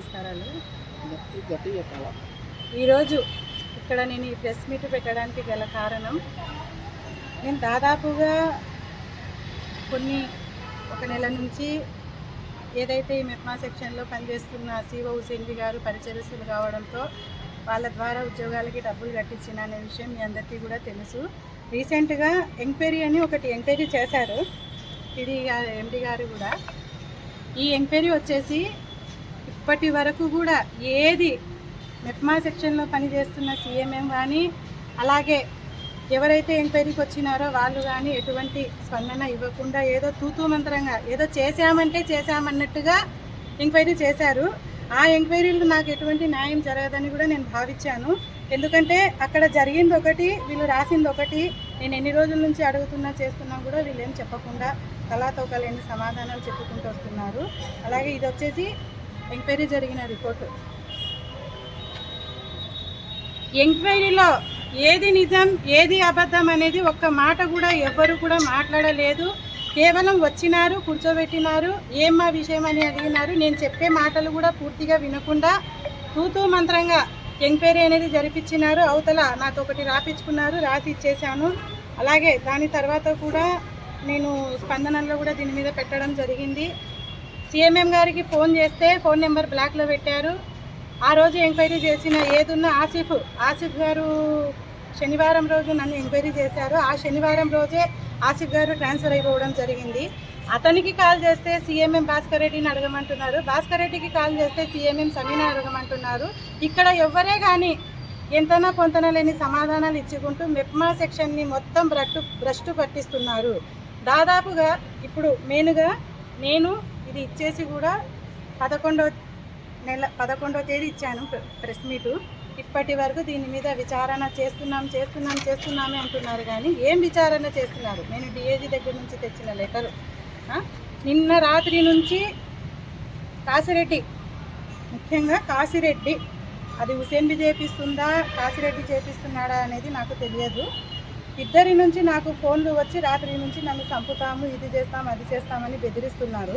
నమస్కారాలు ఈరోజు ఇక్కడ నేను ఈ ప్రెస్ మీట్ పెట్టడానికి గల కారణం నేను దాదాపుగా కొన్ని ఒక నెల నుంచి ఏదైతే ఈ మెప్మా సెక్షన్లో పనిచేస్తున్న సిఓ హుసేన్వి గారు పరిచయస్తులు కావడంతో వాళ్ళ ద్వారా ఉద్యోగాలకి డబ్బులు కట్టించిన అనే విషయం మీ అందరికీ కూడా తెలుసు. రీసెంట్గా ఎంక్వైరీ అని ఒకటి ఎంక్వైరీ చేశారు టీడీ గారు ఎండి గారు కూడా. ఈ ఎంక్వైరీ వచ్చేసి ఇప్పటి వరకు కూడా ఏది మెప్మా సెక్షన్లో పనిచేస్తున్న సీఎంఎం కానీ అలాగే ఎవరైతే ఎంక్వైరీకి వచ్చినారో వాళ్ళు కానీ ఎటువంటి స్పందన ఇవ్వకుండా ఏదో తూతూ మంత్రంగా ఏదో చేశామంటే చేశామన్నట్టుగా ఎంక్వైరీ చేశారు. ఆ ఎంక్వైరీలు నాకు ఎటువంటి న్యాయం జరగదని కూడా నేను భావించాను. ఎందుకంటే అక్కడ జరిగింది ఒకటి వీళ్ళు రాసింది ఒకటి నేను ఎన్ని రోజుల నుంచి అడుగుతున్నా చేస్తున్నా కూడా వీళ్ళు ఏం చెప్పకుండా కళాతోకలేని సమాధానాలు చెప్పుకుంటూ వస్తున్నారు. అలాగే ఇది వచ్చేసి ఎంక్వైరీ జరిగిన రిపోర్టు. ఎంక్వైరీలో ఏది నిజం ఏది అబద్ధం అనేది ఒక్క మాట కూడా ఎవ్వరు కూడా మాట్లాడలేదు. కేవలం వచ్చినారు కూర్చోబెట్టినారు ఏం మా విషయం అని అడిగినారు. నేను చెప్పే మాటలు కూడా పూర్తిగా వినకుండా తూతూ మంత్రంగా ఎంక్వైరీ అనేది జరిపించినారు. అవతల నాతో ఒకటి రాపించుకున్నారు రాసి ఇచ్చేసాను అలాగే దాని తర్వాత కూడా నేను స్పందనలో కూడా దీని మీద పెట్టడం జరిగింది. సీఎంఎం గారికి ఫోన్ చేస్తే ఫోన్ నెంబర్ బ్లాక్లో పెట్టారు. ఆ రోజు ఎంక్వైరీ చేసిన ఏదున్న ఆసిఫ్ ఆసిఫ్ గారు శనివారం రోజు నన్ను ఎంక్వైరీ చేశారు. ఆ శనివారం రోజే ఆసిఫ్ గారు ట్రాన్స్ఫర్ అయిపోవడం జరిగింది. అతనికి కాల్ చేస్తే సీఎంఎం భాస్కర్ రెడ్డిని అడగమంటున్నారు. భాస్కర్ రెడ్డికి కాల్ చేస్తే సీఎంఎం సమీన అడగమంటున్నారు. ఇక్కడ ఎవ్వరే కానీ ఎంతనా పొంతన లేని సమాధానాలు ఇచ్చుకుంటూ మెప్మా సెక్షన్ని మొత్తం బ్రట్టు భ్రష్టు పట్టిస్తున్నారు. దాదాపుగా ఇప్పుడు మెయిన్గా నేను ఇది ఇచ్చేసి కూడా పదకొండో నెల పదకొండో తేదీ ఇచ్చాను ప్రెస్ మీటు. ఇప్పటి వరకు దీని మీద విచారణ చేస్తున్నాం చేస్తున్నాం చేస్తున్నామే అంటున్నారు కానీ ఏం విచారణ చేస్తున్నారు? నేను డిఏజీ దగ్గర నుంచి తెచ్చిన లెటరు. నిన్న రాత్రి నుంచి కాసిరెడ్డి ముఖ్యంగా కాసిరెడ్డి అది హుసేన్బి చేపిస్తుందా కాసిరెడ్డి చేపిస్తున్నాడా అనేది నాకు తెలియదు. ఇద్దరి నుంచి నాకు ఫోన్లు వచ్చి రాత్రి నుంచి నన్ను చంపుతాము ఇది చేస్తాం అది చేస్తామని బెదిరిస్తున్నారు.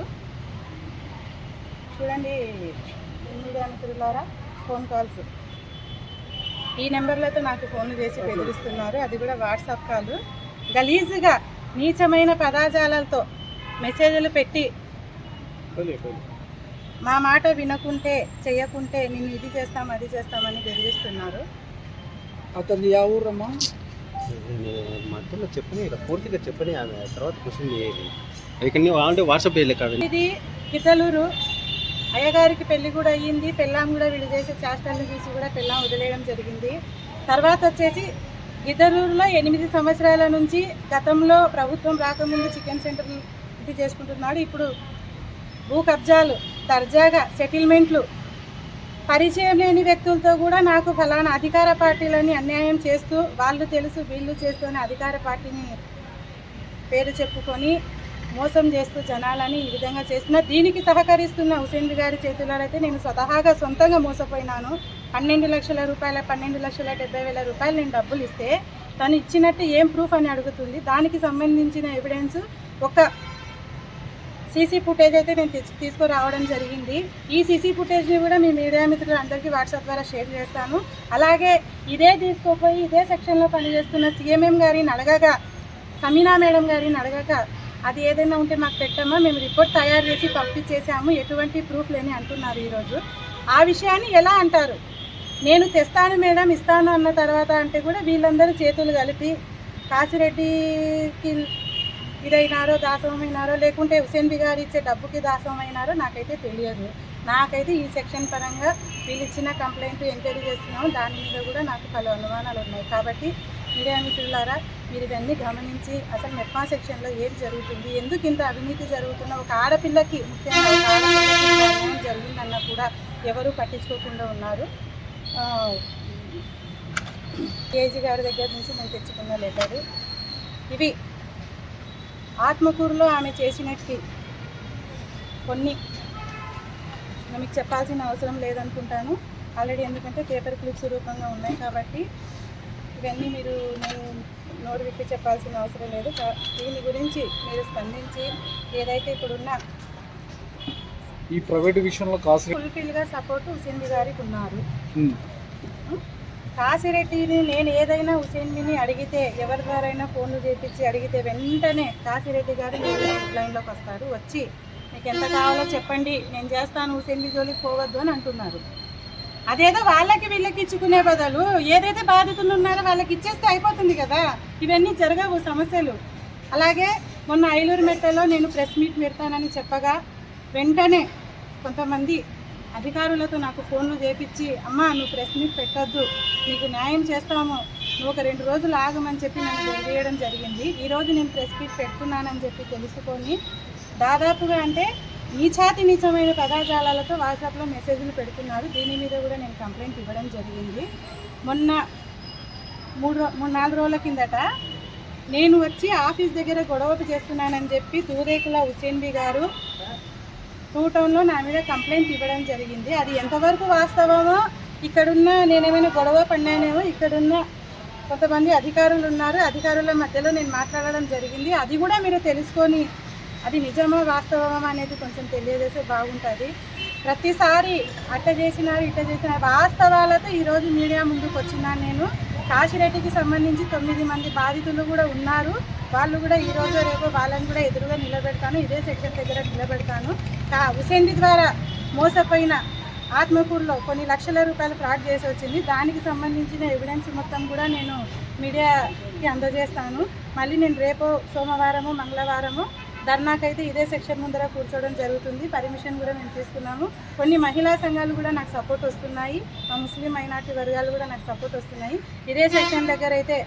చూడండి మీడియా మిత్రులారా ఫోన్ కాల్స్ ఈ నెంబర్లతో నాకు ఫోన్లు చేసి బెదిరిస్తున్నారు. అది కూడా వాట్సాప్ కాల్. గలీజుగా నీచమైన పదాజాలతో మెసేజ్లు పెట్టి మా మాట వినకుంటే చేయకుంటే నేను ఇది చేస్తాం అది చేస్తామని బెదిరిస్తున్నారు. అతను యా ఊరమ్మా? మధ్యలో చెప్పని పూర్తిగా చెప్పని ఆమె తర్వాత క్వశ్చన్ చేయాలి ఇక్కడ అంటే వాట్సాప్ చేయలే కాదు. ఇది గిద్దలూరు అయ్యగారికి పెళ్ళి కూడా అయ్యింది పెళ్ళాం కూడా వీళ్ళు చేసే చేష్టాలను చూసి కూడా పెళ్ళాం వదిలేయడం జరిగింది. తర్వాత వచ్చేసి గిద్దలూరులో ఎనిమిది సంవత్సరాల నుంచి గతంలో ప్రభుత్వం రాకముందు చికెన్ సెంటర్ ఇది చేసుకుంటున్నాడు. ఇప్పుడు భూ కబ్జాలు దర్జాగా సెటిల్మెంట్లు పరిచయం లేని వ్యక్తులతో కూడా నాకు ఫలానా అధికార పార్టీలని అన్యాయం చేస్తూ వాళ్ళు తెలుసు వీళ్ళు చేస్తూ అధికార పార్టీని పేరు చెప్పుకొని మోసం చేస్తూ జనాలని ఈ విధంగా చేస్తున్న దీనికి సహకరిస్తున్న హుసేన్ గారి చేతుల్లో అయితే నేను స్వతహాగా సొంతంగా మోసపోయినాను. పన్నెండు లక్షల రూపాయల పన్నెండు లక్షల డెబ్బై వేల రూపాయలు నేను డబ్బులు ఇస్తే తను ఇచ్చినట్టు ఏం ప్రూఫ్ అని అడుగుతుంది. దానికి సంబంధించిన ఎవిడెన్స్ ఒక సీసీ ఫుటేజ్ అయితే నేను తెచ్చి తీసుకురావడం జరిగింది. ఈ సీసీ ఫుటేజ్ని కూడా మీ మీడియా మిత్రులందరికీ వాట్సాప్ ద్వారా షేర్ చేస్తాను. అలాగే ఇదే తీసుకోపోయి ఇదే సెక్షన్లో పనిచేస్తున్న సీఎంఎం గారిని అడగగా సమీనా మేడం గారిని అడగక అది ఏదైనా ఉంటే మాకు పెట్టామా మేము రిపోర్ట్ తయారు చేసి పంపించేసాము ఎటువంటి ప్రూఫ్ లేని అంటున్నారు ఈరోజు. ఆ విషయాన్ని ఎలా అంటారు? నేను తెస్తాను మేడం ఇస్తాను అన్న తర్వాత అంటే కూడా వీళ్ళందరూ చేతులు కలిపి కాసిరెడ్డికి ఇదైనారో దాసమైనారో లేకుంటే హుసేన్ బి గారు ఇచ్చే డబ్బుకి దాసమైనారో నాకైతే తెలియదు. నాకైతే ఈ సెక్షన్ పరంగా వీళ్ళు ఇచ్చిన కంప్లైంట్ ఎంక్వైరీ చేస్తున్నాము దాని మీద కూడా నాకు పలు అనుమానాలు ఉన్నాయి కాబట్టి మీడియా మిత్రులారా మీరు ఇవన్నీ గమనించి అసలు మెప్మా సెక్షన్లో ఏం జరుగుతుంది ఎందుకు ఇంత అవినీతి జరుగుతున్న ఒక ఆడపిల్లకి ముఖ్యంగా ఒక ఆడపిల్లకి అన్యాయం జరిగిందన్న కూడా ఎవరు పట్టించుకోకుండా ఉన్నారు. కేజీ గారి దగ్గర నుంచి నేను తెచ్చుకున్న లెటరు. ఇవి ఆత్మకూరులో ఆమె చేసినట్టు కొన్ని మీకు చెప్పాల్సిన అవసరం లేదనుకుంటాను. ఆల్రెడీ ఎందుకంటే పేపర్ క్లిప్స్ రూపంగా ఉన్నాయి కాబట్టి ఇవన్నీ మీరు నేను నోరు విప్పి చెప్పాల్సిన అవసరం లేదు. దీని గురించి మీరు స్పందించి ఏదైతే ఇప్పుడున్న ఈ ప్రైవేట్ విషయంలో ఫుల్ఫిల్గా సపోర్ట్ హుసేన్ బి గారికి ఉన్నారు. కాశిరెడ్డిని నేను ఏదైనా హుసేన్ బిని అడిగితే ఎవరి ద్వారా అయినా ఫోన్లు చేపించి అడిగితే వెంటనే కాశిరెడ్డి గారు లైన్లోకి వస్తారు. వచ్చి మీకు ఎంత కావాలో చెప్పండి నేను చేస్తాను హుసేన్ బి జోలికి పోవద్దు అని అంటున్నారు. అదేదో వాళ్ళకి వీళ్ళకి ఇచ్చుకునే బదులు ఏదైతే బాధితులు ఉన్నారో వాళ్ళకి ఇచ్చేస్తే అయిపోతుంది కదా. ఇవన్నీ జరగవు సమస్యలు. అలాగే మొన్న ఐలూరు మెట్టలో నేను ప్రెస్ మీట్ పెడతానని చెప్పగా వెంటనే కొంతమంది అధికారులతో నాకు ఫోన్లు చేపించి అమ్మా నువ్వు ప్రెస్ మీట్ పెట్టొద్దు. నీకు న్యాయం చేస్తాము. నువ్వు ఒక రెండు రోజులు ఆగమని చెప్పి నన్ను తెలియడం జరిగింది. ఈరోజు నేను ప్రెస్ మీట్ పెడుతున్నానని చెప్పి తెలుసుకొని దాదాపుగా అంటే నీచాతి నీచమైన పదాజాలాలతో వాట్సాప్లో మెసేజ్లు పెడుతున్నారు. దీని మీద కూడా నేను కంప్లైంట్ ఇవ్వడం జరిగింది. మొన్న మూడు మూడు నాలుగు రోజుల కిందట నేను వచ్చి ఆఫీస్ దగ్గర గొడవ చేస్తున్నానని చెప్పి దూరేకుల హుసేన్బి గారు టూ టౌన్లో నా మీద కంప్లైంట్ ఇవ్వడం జరిగింది. అది ఎంతవరకు వాస్తవమో ఇక్కడున్న నేనేమైనా గొడవ పడినానేమో ఇక్కడున్న కొంతమంది అధికారులు ఉన్నారు. అధికారుల మధ్యలో నేను మాట్లాడడం జరిగింది. అది కూడా మీరు తెలుసుకొని అది నిజమో వాస్తవమా అనేది కొంచెం తెలియజేస్తే బాగుంటుంది. ప్రతిసారి అట్ట చేసినారు ఇట్ట చేసినారు వాస్తవాలతో ఈరోజు మీడియా ముందుకు వచ్చినాను నేను. కాశిరెడ్డికి సంబంధించి తొమ్మిది మంది బాధితులు కూడా ఉన్నారు. వాళ్ళు కూడా ఈ రోజు రేపు వాళ్ళని కూడా ఎదురుగా నిలబెడతాను. ఇదే సెక్షన్ దగ్గర నిలబెడతాను. కా ఉసేంది ద్వారా మోసపోయిన ఆత్మకూరులో కొన్ని లక్షల రూపాయలు ఫ్రాడ్ చేసి వచ్చింది. దానికి సంబంధించిన ఎవిడెన్స్ మొత్తం కూడా నేను మీడియాకి అందజేస్తాను. మళ్ళీ నేను రేపు సోమవారము మంగళవారము ధర్నాకైతే ఇదే సెక్షన్ ముందర కూర్చోవడం జరుగుతుంది. పర్మిషన్ కూడా మేము తీసుకున్నాము. కొన్ని మహిళా సంఘాలు కూడా నాకు సపోర్ట్ వస్తున్నాయి. మా ముస్లిం మైనార్టీ వర్గాలు కూడా నాకు సపోర్ట్ వస్తున్నాయి. ఇదే సెక్షన్ దగ్గర అయితే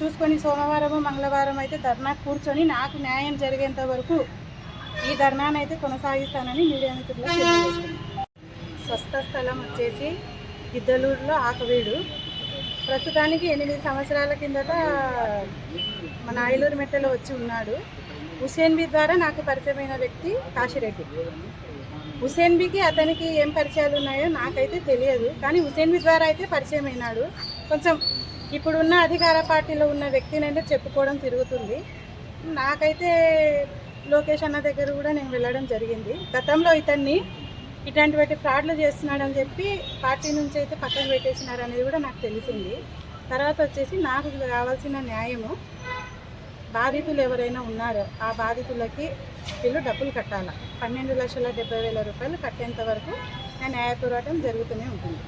చూసుకొని సోమవారం మంగళవారం అయితే ధర్నా కూర్చొని నాకు న్యాయం జరిగేంత వరకు ఈ ధర్నానైతే కొనసాగిస్తానని మీడియా మిత్రులు స్వస్థ స్థలం వచ్చేసి గిద్దలూరులో ఆకవీడు. ప్రస్తుతానికి ఎనిమిది సంవత్సరాల కిందట మన ఆయిలూరు మెట్టలో వచ్చి ఉన్నాడు. హుసేన్బీ ద్వారా నాకు పరిచయమైన వ్యక్తి కాశిరెడ్డి. హుసేన్బీకి అతనికి ఏం పరిచయాలు ఉన్నాయో నాకైతే తెలియదు. కానీ హుసేన్బీ ద్వారా అయితే పరిచయం అయినాడు కొంచెం ఇప్పుడున్న అధికార పార్టీలో ఉన్న వ్యక్తినైనా చెప్పుకోవడం తిరుగుతుంది. నాకైతే లోకేష్ అన్న దగ్గర కూడా నేను వెళ్ళడం జరిగింది. గతంలో ఇతన్ని ఇట్లాంటి ఫ్రాడ్లు చేస్తున్నాడని చెప్పి పార్టీ నుంచి అయితే పక్కన పెట్టేసినారు అనేది కూడా నాకు తెలిసింది. తర్వాత వచ్చేసి నాకు కావాల్సిన న్యాయము బాధితులు ఎవరైనా ఉన్నారో ఆ బాధితులకి వీళ్ళు డబ్బులు కట్టాలి? పన్నెండు లక్షల డెబ్బై వేల రూపాయలు కట్టేంత వరకు నా న్యాయ పోరాటం జరుగుతూనే ఉంటుంది.